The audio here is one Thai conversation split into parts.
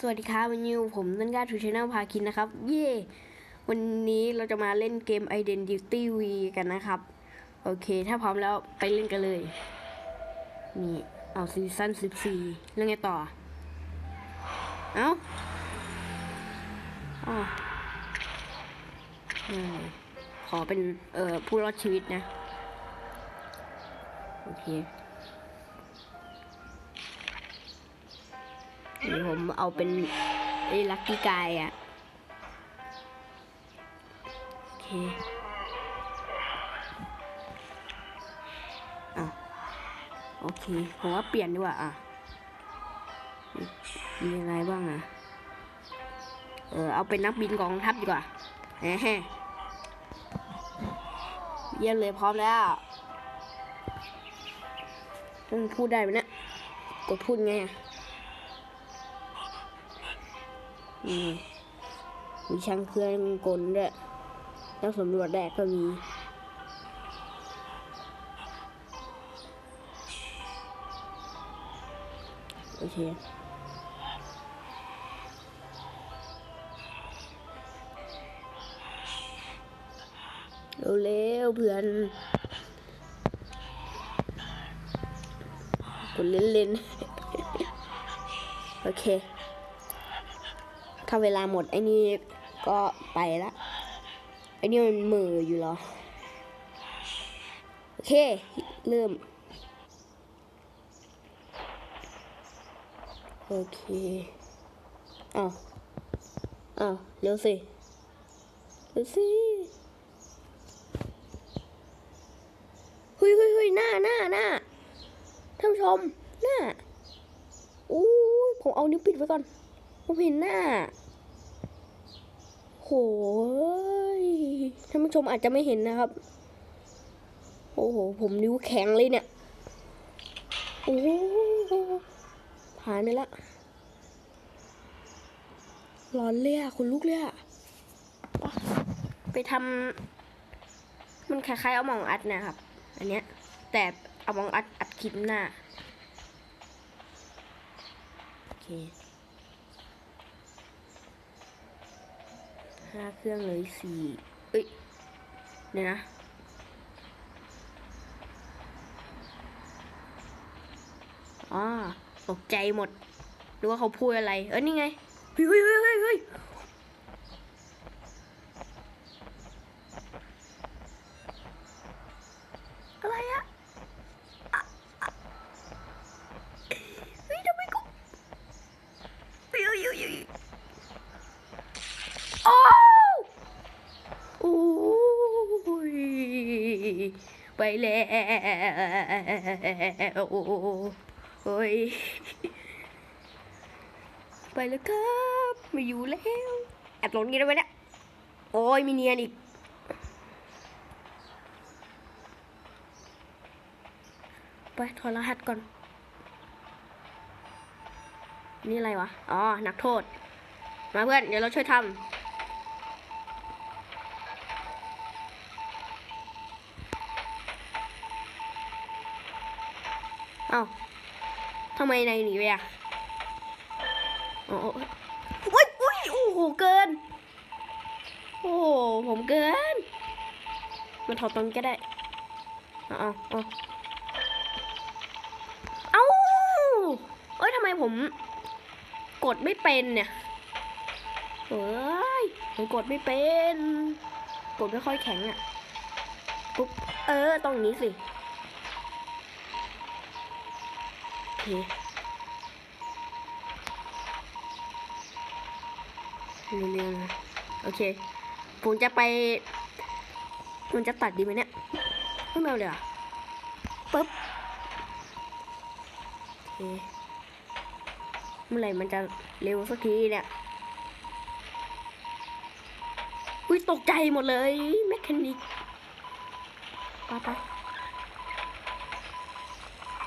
สวัสดีครับวันนี้ผมต้นกล้าทูชแนลพาคินนะครับ เย่วันนี้เราจะมาเล่นเกม Identity V กันนะครับ โอเค ถ้าพร้อมแล้วไปเล่นกันเลย นี่เอาซีซั่น14เรื่องไงต่อ เอ้าอ๋อขอเป็น เอ่อ ผู้รอดชีวิตนะ โอเค เดี๋ยวผมเอาเป็นไอ้ลักกี้กายอะโอเคอะโอเคผมว่าเปลี่ยนดีกว่าอะมีอะไรบ้างอะเออเอาเป็นนักบินกองทัพดีกว่าแหมเยี่ยมเลยพร้อมแล้วต้องพูดได้ไหมเนี่ยกดพูดไงอะ มีช่างเครื่องกลด้วยแล้วสำรวจแดกก็มีโอเคเร็วๆเพื่อนกดเล่นๆ โอเค ถ้าเวลาหมดไอ้นี่ก็ไปละไอ้นี่มันมืออยู่เหรอ โอเค เริ่ม โอเคอ้าวอ้าวเร็วสิเร็วสิเฮ้ยเฮ้ยเฮ้ยหน้าหน้าหน้าท่านผู้ชม หน้าอู้ยผมเอานิ้วปิดไว้ก่อน ผมเห็นหน้า โหยท่านผู้ชมอาจจะไม่เห็นนะครับ โอ้โห ผมนิ้วแข็งเลยเนี่ย โอ้โหผ่านไปละร้อนเลยอะคุณลูกเลยอะไปไปทำมันคล้ายๆเอามองอัดนะครับ อันเนี้ย แต่เอามองอัดอัดคลิปหน้า โอเค ห้าเครื่องเลยสี่เอ้ยเนี่ยนะอ๋อตกใจหมดหรือว่าเขาพูดอะไร เออนี่ไงเฮ้ยเฮ้ยเฮ้ยเฮ้ยเฮ้ยอะไรอะอะอะเฮ้ยทำไมกูเฮ้ยเฮ้ยเฮ้ยเฮ้ย โอ้โอ้ยไป แล้วโอ้ยไปแล้วครับไม่อยู่แล้วแอบหลงงี้ได้ไหมเนี่ยโอ้ยมีเนียนอีกไปถอดรหัสก่อน นี่อะไรวะ อ๋อ นักโทษ มาเพื่อน เดี๋ยวเราช่วยทำ อ้าทำไมนายหนีไปอะโอ้โหอุ้ยอุ้ยโอ้โหเกิน โอ้ผมเกิน มันถอดตรงก็ได้เอาเอาเอาเอาเอ้ยทำไมผมกดไม่เป็นเนี่ยเฮ้ยผมกดไม่เป็น กดไม่ค่อยแข็งอะปุ๊บ เออตรงนี้สิ โอเคเร็วๆนะโอเค ผมจะไปมันจะตัดดีไหมเนี่ยไม่เอาเลยอะปุ๊บโอเคเมื่อไหร่มันจะเร็วสักทีเนี่ยอุ้ยตกใจหมดเลยแมคคานิกไปไป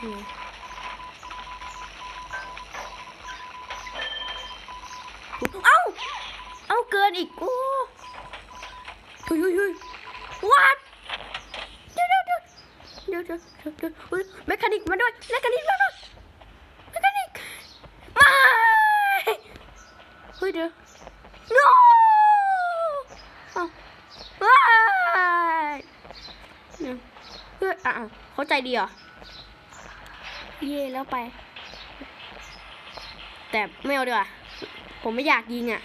นี่ เอ้า เอ้าเกินอีกโอ้เฮ้ยเฮ้ยเฮ้ยวัดเดี๋ยวเดี๋ยวเดี๋ยวเดี๋ยวเดี๋ยวเดียวเฮ้ยแมคคานิกมาด้วยแมคคานิกมาด้วยแมคคานิกมาดี๋ยว no ว้ายเฮ้ยอะอะเข้าใจดีเหรอเย่แล้วไป แต่ไม่เอาดีกว่า ผมไม่อยากยิงอะ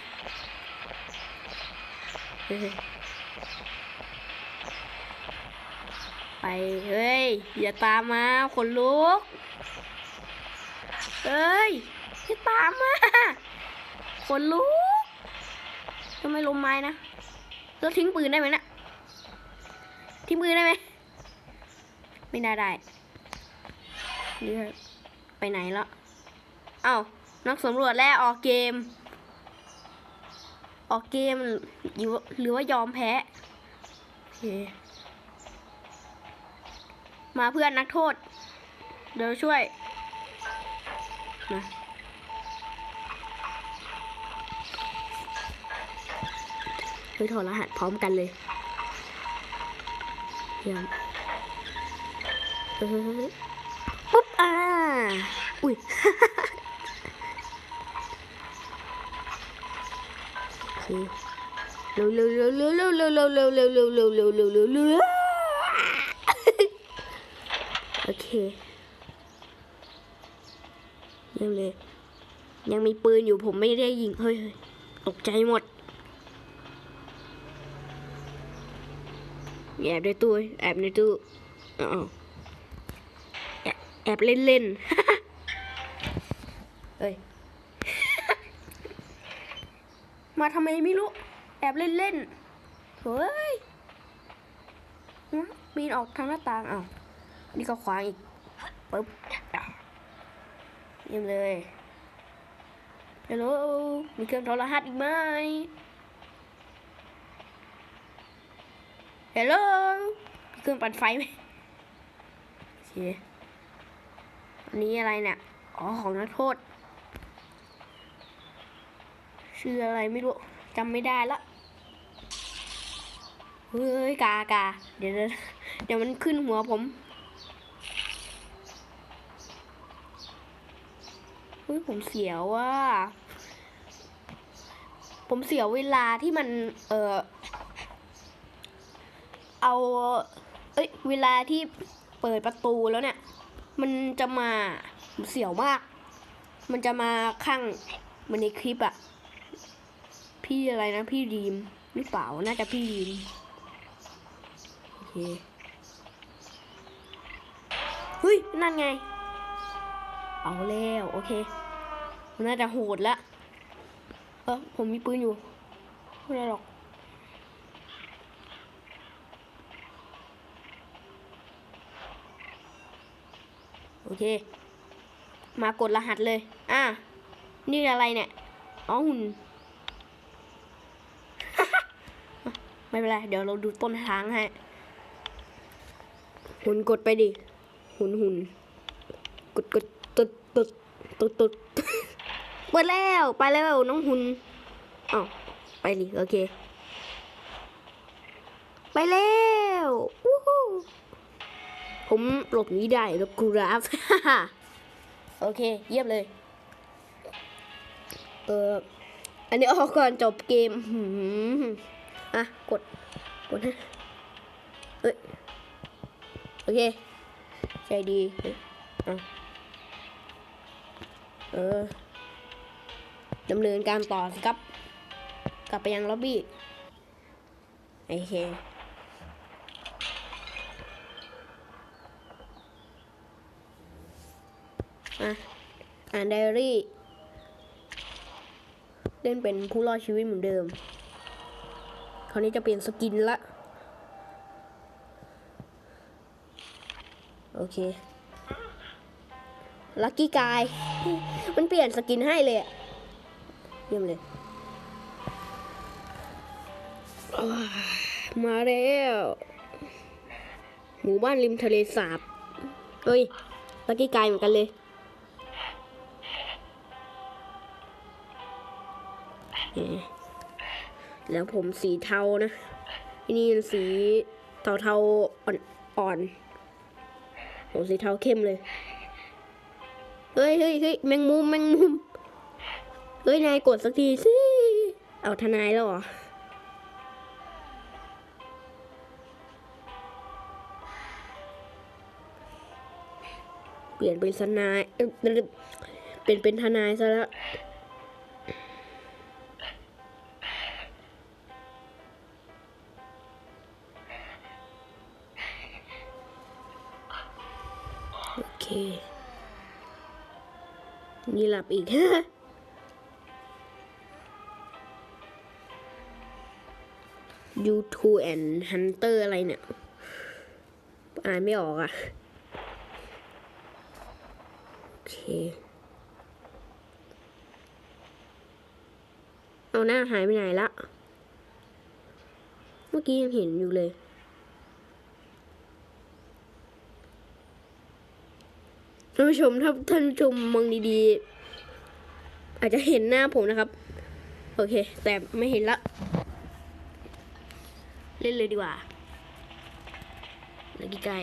ไปเฮ้ย อย่าตามมาขนลุกเอ้ยอย่าตามมาขนลุกทำไมลมไม้นะแล้วทิ้งปืนได้ไหมนะทิ้งปืนได้ไหมไม่ได้ได้เลือกไปไหนแล้ว เอ้านักสำรวจแล้วออกเกม ออกเกมหรือว่าหรือว่ายอมแพ้โอเคมาเพื่อนนักโทษ เดี๋ยวช่วยมาเฮ้ยถอดรหัสพร้อมกันเลยยี่ยมเออปุ๊บอ่าอุ้ย โอ เคเร็วเร็วเร็วเร็วเร็วเร็วเร็วเร็วเร็วเร็วเร็วเร็วเร็วเร็วเร็วโอเคเร็วเลยยังมีปืนอยู่ผมไม่ได้ยิงเฮ้ยเฮ้ยตกใจหมดแอบในตู้แอบในตู้แอบเล่นเล่นเฮ้ย มาทำไมไม่รู้ แอบเล่นเล่นๆเฮ้ยหึปีนออกทางหน้าต่างอ้าวนี่ก็ขวางอีกปึ๊บเยี่ยมเลยฮัลโหลมีเครื่องโทรหัสอีกไหมฮัลโหลมีเครื่องปั่นไฟไหมโอเคอันนี้อะไรเนี่ย อ๋อ ของนักโทษ ชื่ออะไรไม่รู้จำไม่ได้ละเฮ้ยกากาเดี๋ยวเดี๋ยวมันขึ้นหัวผมเฮ้ยผมเสียวว่า ผมเสียวเวลาที่มันเออเอาเอ้ยเวลาที่เปิดประตูแล้วเนี่ย มันจะมาเสียวมาก มันจะมาข้างเหมันในคลิปอะ พี่อะไรนะพี่ดีมหรือเปล่าน่าจะพี่ดีมโอเคเฮ้ยนั่นไง เอาแล้วโอเคนน่าจะโหดละเออผมมีปืนอยู่ไม่ได้หรอกโอเค มากดรหัสเลย อะ นี่อะไรเนี่ย อ๋อหุ่น ไม่เป็นไร เดี๋ยวเราดูต้นทางให้ หุ่นกดไปดิ หุ่นหุ่นกดกดตดตดตดตดเปิดแล้ว ไปแล้วน้องหุ่นอ้าวไปดิ โอเค ไปแล้ววู้ฮู้ผมหลบนี้ได้แล้วกูรับโอเค เยี่ยมเลย เอออันนี้ออกก่อนจบเกมหืม อะกดกดนะเอ้ยโอเคใจดีเฮ้ยอะเออดำเนินการต่อสิครับ กลับไปยังล็อบบี้โอเคอะอ่านไดอารี่ เล่นเป็นผู้รอดชีวิตเหมือนเดิม ราวนี้จะเปลี่ยนสกินละ โอเค ลัคกี้กาย มันเปลี่ยนสกินให้เลยเยี่ยมเลย มาแล้ว หมู่บ้านริมทะเลสาบ เฮ้ย ลัคกี้กายเหมือนกันเลยเอ แล้วผมสีเทานะที่นี่สีเทาเทาๆอ่อนอ่อนผมสีเทาเข้มเลย เฮ้ยเฮ้ยเฮ้ยแมงมุมแมงมุม เฮ้ย นายกดสักทีสิ เอาทนายแล้วเหรอเปลี่ยนเป็นทนายเอ้ยเป็นเป็นทนายซะแล้ว เคนี่หลับอีก YouTube and Hunter อะไรเนี่ย อ่านไม่ออกอะ โอเค เอาหน้าหายไปไหนละ เมื่อกี้ยังเห็นอยู่เลย ท่านผู้ชมถ้าท่านผู้ชมมองดีๆ อาจจะเห็นหน้าผมนะครับ โอเค แต่ไม่เห็นละ เล่นเลยดีกว่าไกลไกา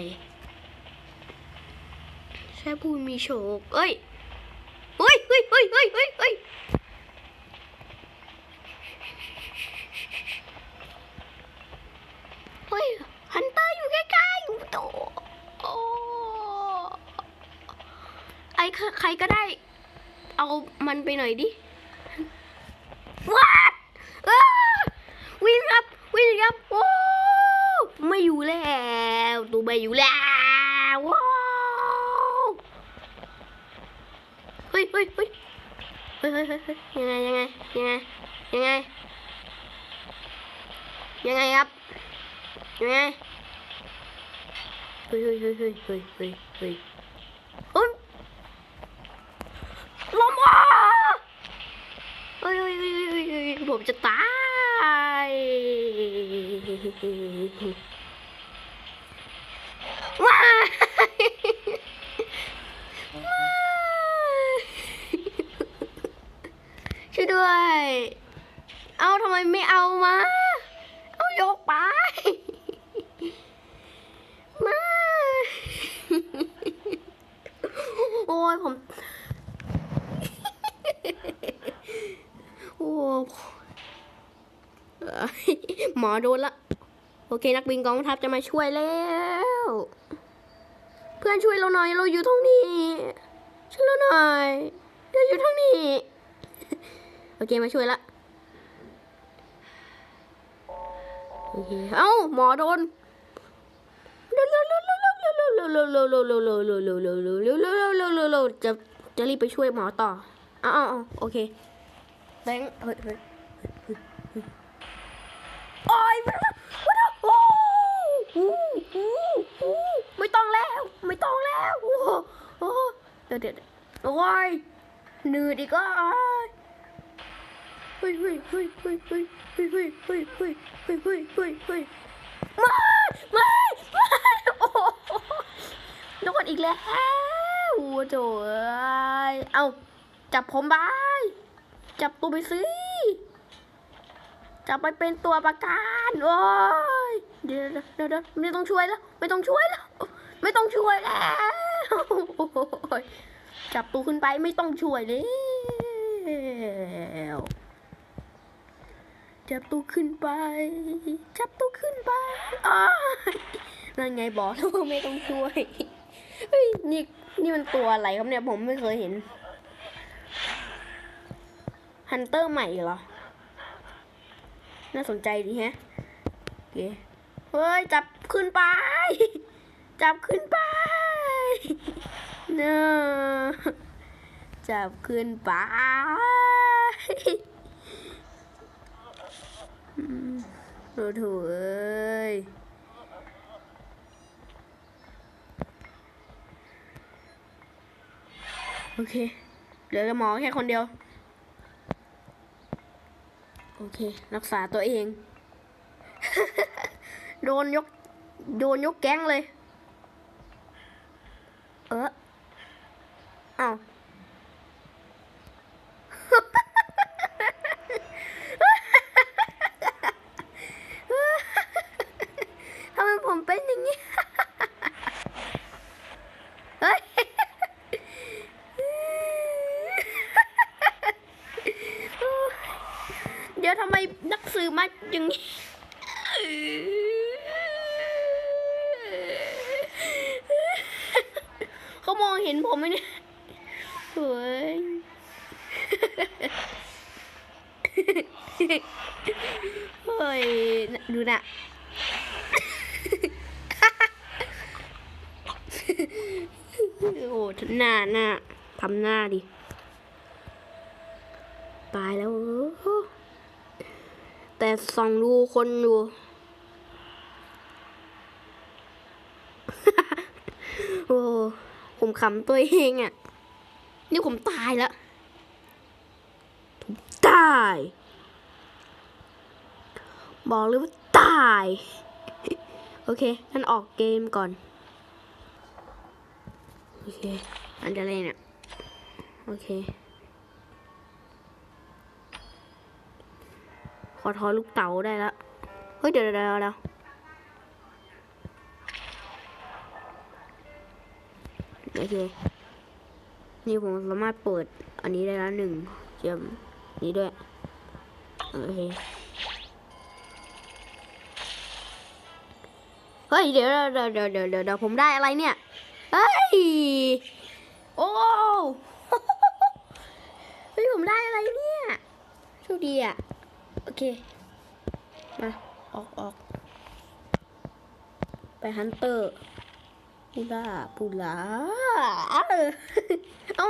แค่พูดมีโชคเอ้ยเฮ้ยเฮ้ยเฮ้ยเฮ้ยเฮ้ย หน่อยดิว้าวิ่งครับวิ่งครับโอ้ไม่อยู่แล้วตัวไม่อยู่แล้วเฮ้ยเฮ้ยเฮ้ยเฮ้ยเฮ้ยเฮ้ยยังไงยังไงยังไงยังไงยังไงครับยังไงเฮ้ยเฮ้ยเฮ้ยเฮ้ยเฮ้ยเฮ้ยเฮ้ยล้มว่า ผมจะตาย ว้าช่วยด้วย เอาทำไมไม่เอามา เอายกไปมาโอ้ยผม โอ้ หมอโดนละ โอเค นักบินกองทัพจะมาช่วยแล้ว เพื่อนช่วยเราหน่อย เราอยู่ตรงนี้ช่วยเราหน่อยเราอยู่ตรงนี้ โอเคมาช่วยละ โอเค เอ้าหมอโดนจะจะรีบไปช่วยหมอต่ออ้าวโอเคแบงค์เฮ้ย โอ้โอ้ไม่ต้องแล้ว ไม่ต้องแล้วโอ้โหเดี๋ยวเดี๋ยวโอ้ยเหนื่อยดีก็เฮ้ยเฮ้ยเฮ้ยเฮ้ยเฮ้ยเฮ้ยเฮ้ยเฮ้ยเฮ้ยเฮ้ยเฮ้ยเฮ้ยเฮ้ยไม่ไม่ไม่โอ้โดนอีกแล้วโอ้โถเอ้ยเอาจับผมไปจับตัวไปสิ จับไปเป็นตัวประกันโอ้ยเดี๋ยวเดี๋ยวเดี๋ยวไม่ต้องช่วยแล้ว ไม่ต้องช่วยแล้ว ไม่ต้องช่วยแล้วจับตัวขึ้นไปไม่ต้องช่วยแล้วจับตัวขึ้นไป จับตัวขึ้นไปอ้านั่นไงบอกแล้วไม่ต้องช่วยเฮ้ยนี่นี่มันตัวอะไรครับเนี่ยผมไม่เคยเห็นฮันเตอร์ใหม่เหรอ น่าสนใจดีแฮะโอเคเฮ้ย จับขึ้นไป จับขึ้นไปเนอะจับขึ้นไปโอ้โถเอ้ยโอเค เหลือหมอแค่คนเดียว โอเค รักษาตัวเอง โดนยก โดนยกแก๊งเลย เอออ้าวำไมผมเป็นอย่างนี้ เฮ้ย โเดี๋ยวทำไมนักสืบมาอย่างนี้ เขามองเห็นผมไหมเนี่ยเฮ้ย เฮ้ย ดูนะ โอ้ หน้าหน้าทำหน้าดิ ตายแล้ว แต่ส่องดูคนดูโอ้ผมขำตัวเองอะ่ะ นี่ผมตายแล้วผมตาย บอกเลยว่าตาย โอเคงั้นออกเกมก่อน โอเค อันจะเล่นอะ โอเค ขอทอลูกเต๋าได้ล้วเฮ้ย เดี๋ยวเดี๋ยวเดี๋ยวโอเค นี่ผมสามารถเปิดอันนี้ได้แล้วหนึ่งเจมนี้ด้วย โอเค เฮ้ย เดี๋ยวเดี๋ยวเดี๋ยวเดี๋ยวผมได้อะไรเนี่ย เฮ้ย โอ้เฮ้ยผมได้อะไรเนี่ยโชคดีอะ โอเค มา ออกออก ไปฮันเตอร์ปูล่าปูล่าเออเอา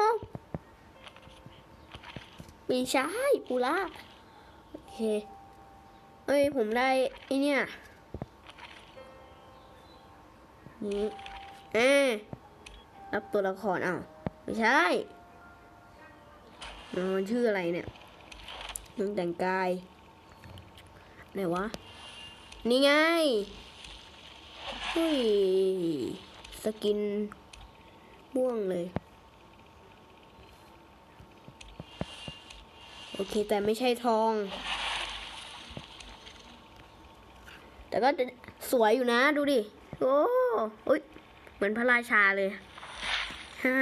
ไม่ใช่ปูล่าโอเค เอ้ย ผมได้ไอเนี่ย นี่เอ่ รับตัวละครอ้าวไม่ใช่มันชื่ออะไรเนี่ยน้องแต่งกายไหนวะ นี่ไงเฮ้ยสกินม่วงเลย โอเค แต่ไม่ใช่ทอง แต่ก็สวยอยู่นะ ดูดิ โอ้ยเหมือนพระราชาเลย ฮ่า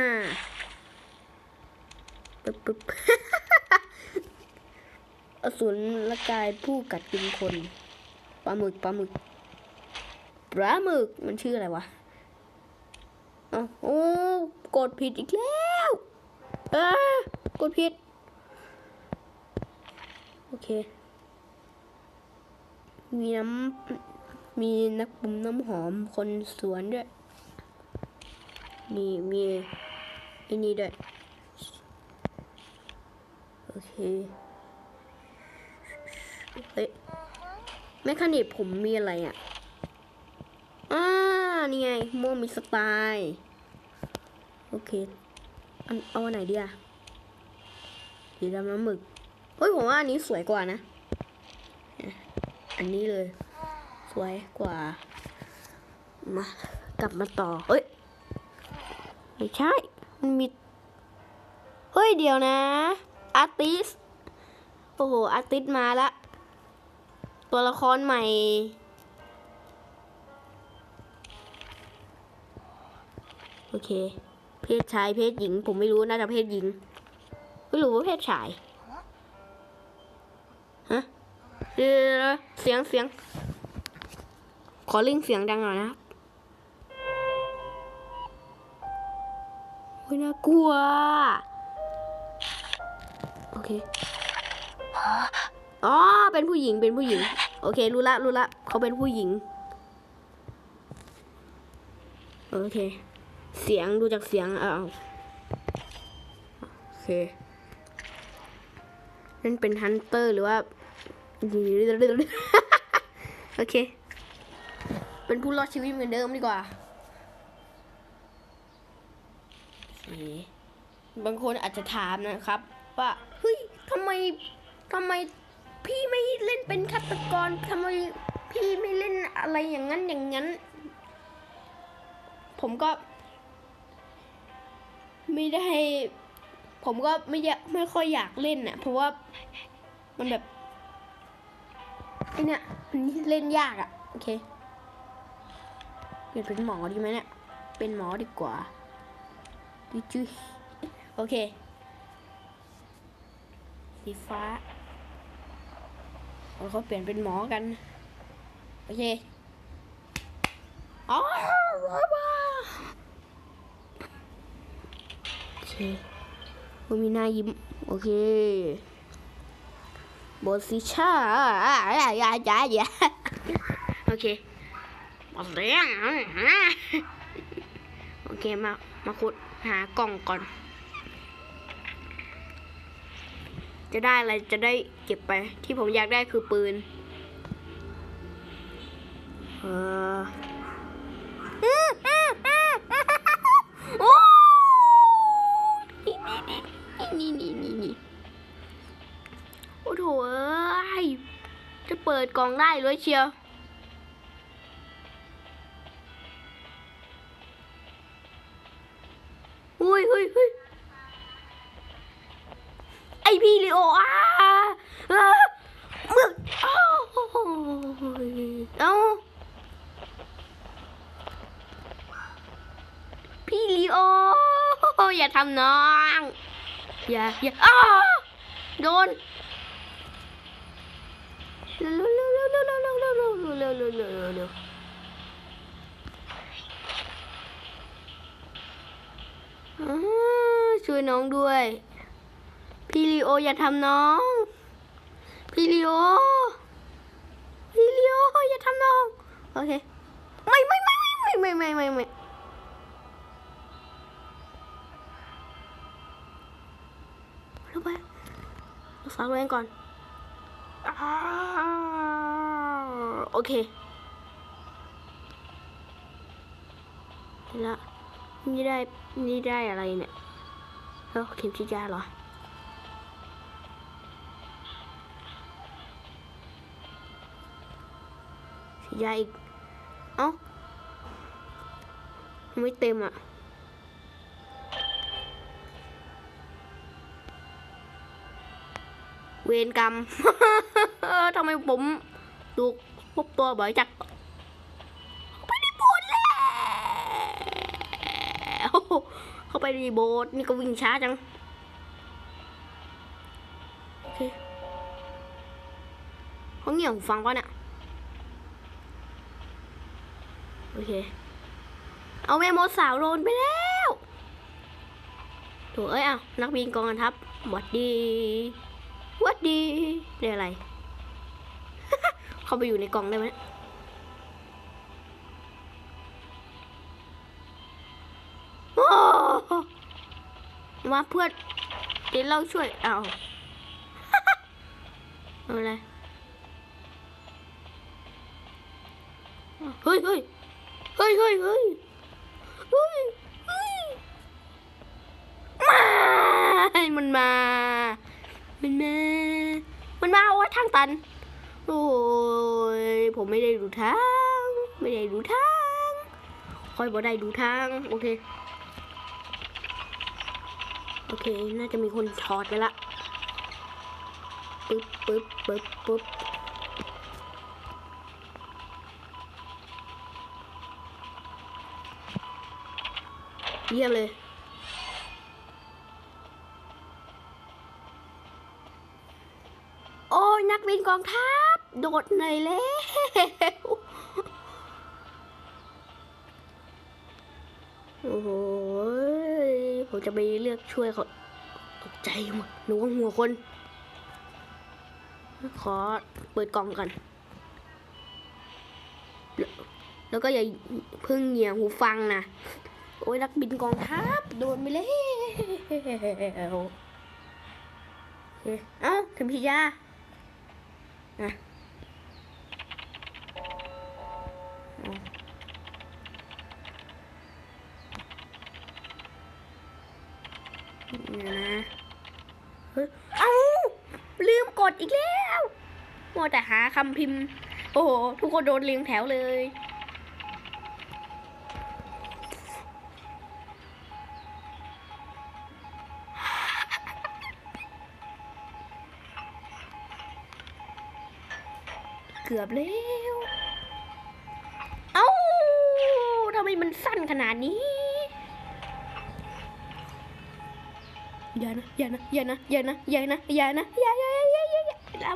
ปึ๊บปึ๊บอสูรละกายผู้กัดกินคนปลาหมึกปลาหมึกปลาหมึกมันชื่ออะไรวะอ้าโอ้กดผิดอีกแล้วเออกดผิด โอเค มีน้ำมีนักปุ่มน้ำหอมคนสวนด้วย นี่มีอ้นี่ด้วย โอเค เฮ้ยแมคคานิกผมมีอะไรอะอ่านี่ไงม่วงมีสไตล์โอเค อันเอาอันไหนดีอะสีดำน้ำหมึก เฮ้ยผมว่าอันนี้สวยกว่านะ อันนี้เลย สวยกว่า มากลับมาต่อ เฮ้ย ไม่ใช่ มันมี เฮ้ยเดี๋ยวนะ อาร์ติส โอ้โห อาร์ติสมาละ ตัวละครใหม่ โอเค เพศชายเพศหญิง ผมไม่รู้ น่าจะเพศหญิง ไม่รู้ว่าเพศชาย ฮะเดี๋ยเสียงเสียง ขอลิงเสียงดังหน่อยนะ ครับโอ้ยน่ากลัว โอเค อ๋อ เป็นผู้หญิง เป็นผู้หญิง โอเค รู้ละ รู้ละ เขาเป็นผู้หญิง โอเค เสียง ดูจากเสียงเอาโอเค นั่นเป็นฮันเตอร์หรือว่า โอเค เป็นผู้รอดชีวิตเหมือนเดิมดีกว่าโอเค บางคนอาจจะถามนะครับ ว่าเฮ้ยทำไมทำไมพี่ไม่เล่นเป็นฆาตกรทำไมพี่ไม่เล่นอะไรอย่างนั้นอย่างนั้น ผมก็ ไม่ได้ ผมก็ไม่อยากไม่ค่อยอยากเล่นน่ะ เพราะว่ามันแบบไอเนี่ยมันเล่นยากอะ่ะ โอเค เปลี่ยนเป็นหมอดีไหมเนี่ย เป็นหมอดีกว่า ดิจุยโอเค สีฟ้าเราเขาเปลี่ยนเป็นหมอกัน โอเคอ๋อโอเคมันมีหน้ายิ้ม โอเคโบสิชาอย่าอย่าอย่าอย่าโอเคบอสเลี้ยงโอเค มา มาขุด หากล่องก่อน จะได้อะไรจะได้เก็บไป ที่ผมอยากได้คือปืน เออโอ้นี่นี่นี่นี่นี่โอ้โถเอ้ยจะเปิดกล่องได้เลยเชียว อุ้ยเฮ้ยเฮ้ยไอพี่ลีโออะอะมึกอ้าวเอ้าพี่ลีโอ อย่าทำน้อง อย่า อย่าอ้าโดนเร็วเร็วเร็วเร็วเร็วเร็วเร็วเร็วเร็วเร็วเร็วเร็วเร็วอ่า ช่วยน้องด้วย พี่ลีโออย่าทำน้อง พี่ลีโอ พี่ลีโออย่าทำน้อง โอเค ไม่ไม่ไม่ไม่ไม่ไม่ไม่ไม่ลงไปรักษาตัวเองก่อน โอเคเห็นละ นี่ได้ นี่ได้อะไรเนี่ยเอ้าเข็มฉีดยาเหรอ ฉีดยาอีก เอ้า ไม่เต็มอะเวรกรรม ทำไมผม ถูกพบตัวบ่อยจักไม่ได้พูดแล้ว เข้าไปในโบสถ์นี่ก็วิ่งช้าจัง โอเคเขาเงี่ยหูฟังก่อนเนี่ย โอเค เอาแม่มดสาวโดนไปแล้วโถเอ้ยอะนักบินกองทัพหวัดดีหวัดดีได้อะไร เข้าไปอยู่ในกล่องได้ไหม มาเพื่อนเดี๋ยวเราช่วยเอาเอาอะไรเฮ้ยเฮ้ยเฮ้ยเฮ้ยเฮ้ยเฮ้ยมามันมา มันมา มันมาว่าทางตัน โอ้ย ผมไม่ได้ดูทาง ไม่ได้ดูทาง คอยบอกได้ดูทาง โอเค โอเค น่าจะมีคนถอดไปละปึ๊บปึ๊บปึ๊บปึ๊บเยี่ยมเลย โอ้ยนักบินกองทัพ โดดเหนื่อยแล้ว โอ้โห จะไปเลือกช่วยเขาตกใจหมดหนูว่าหัวคน ขอเปิดกล่องก่อน แล้วก็อย่าเพึ่งเหยียหูฟังนะ โอ้ยนักบินกองทัพโดนไปแล้วเคเอ้าถึงพิยาอะ อีกแล้วมัวแต่หาคำพิมพ์ โอ้โห ทุกคนโดนเรียงแถวเลย เกือบแล้วเอ้าทำไมมันสั้นขนาดนี้อย่านะอย่านะอย่านะอย่านะอย่านะอย่านะอย่า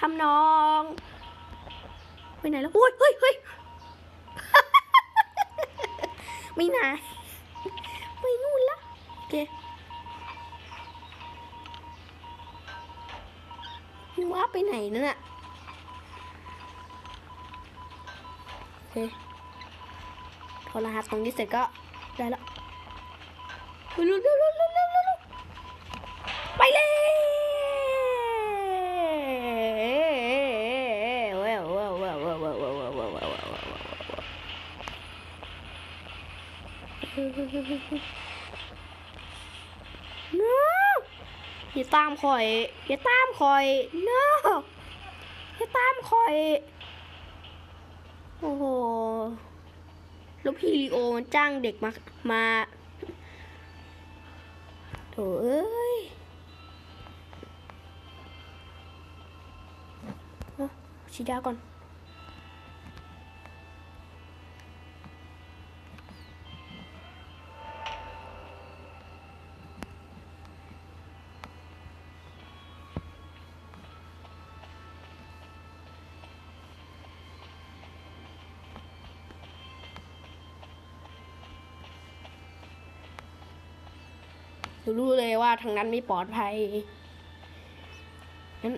ทำน้องไปไหนแล้วโอ้ยเฮ้ยเฮ้ยไม่นะไปนู่นละโอเคมึงว่าไปไหนนั่นน่ะโอเคพอรหัสตรงนี้เสร็จก็ได้แล้วเร็วเร็วเร็วเร็วเร็วเร็วเร็ว คอยอย่าตามคอย no อย่าตามคอย โอ้โหแล้วพี่ลีโอมันจ้างเด็กมามาโถเอ้ยเอาฉีดยาก่อน ทางนั้นไม่ปลอดภัยงั้น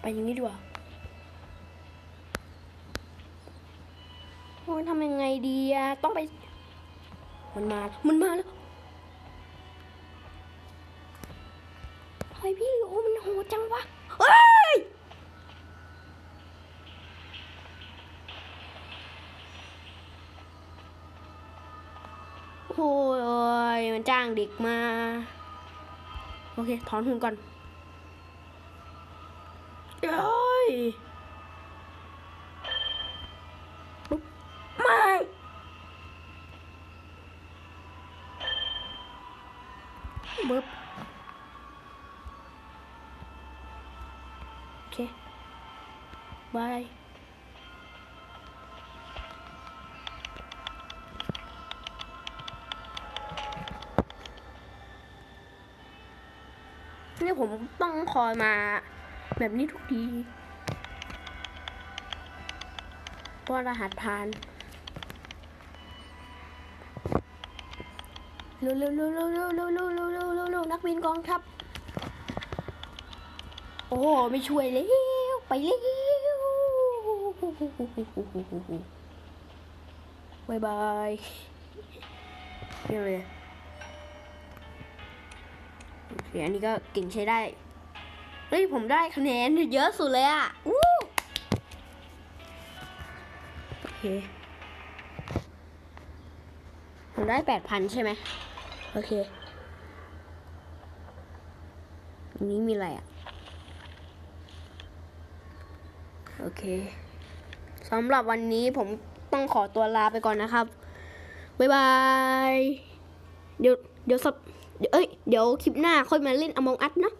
ไปอย่างนี้ดีกว่าโอ้ยทำยังไงดีอะต้องไป มันมา มันมาแล้วเฮ้ยพี่โอ้มันโหดจังวะเฮ้ย เด็กมา โอเค ถอนหุ่นก่อนเอ้ยไม่บึ๊บโอเคบาย ผมต้องคอยมา แบบนี้ทุกทีเพราะรหัสผ่านเร็วเร็วเร็วเร็วเร็วเร็วเร็วเร็วเร็วเร็วเร็วนักบินกองทัพโอ้ไม่ช่วยแล้วไปเร็วบายบายนี่เลย โอเคอันนี้ก็เก่งใช้ได้ เฮ้ย ผมได้คะแนนเยอะสุดเลยอะอู้โอเค ผมได้แปดพันใช่ไหมโอเคอันนี้มีอะไรอะ โอเคสำหรับวันนี้ผมต้องขอตัวลาไปก่อนนะครับ บ๊ายบาย เดี๋ยว เดี๋ยวสับ เดี๋ยวเอ้ย เดี๋ยวคลิปหน้าค่อยมาเล่นอมองอัดเนาะ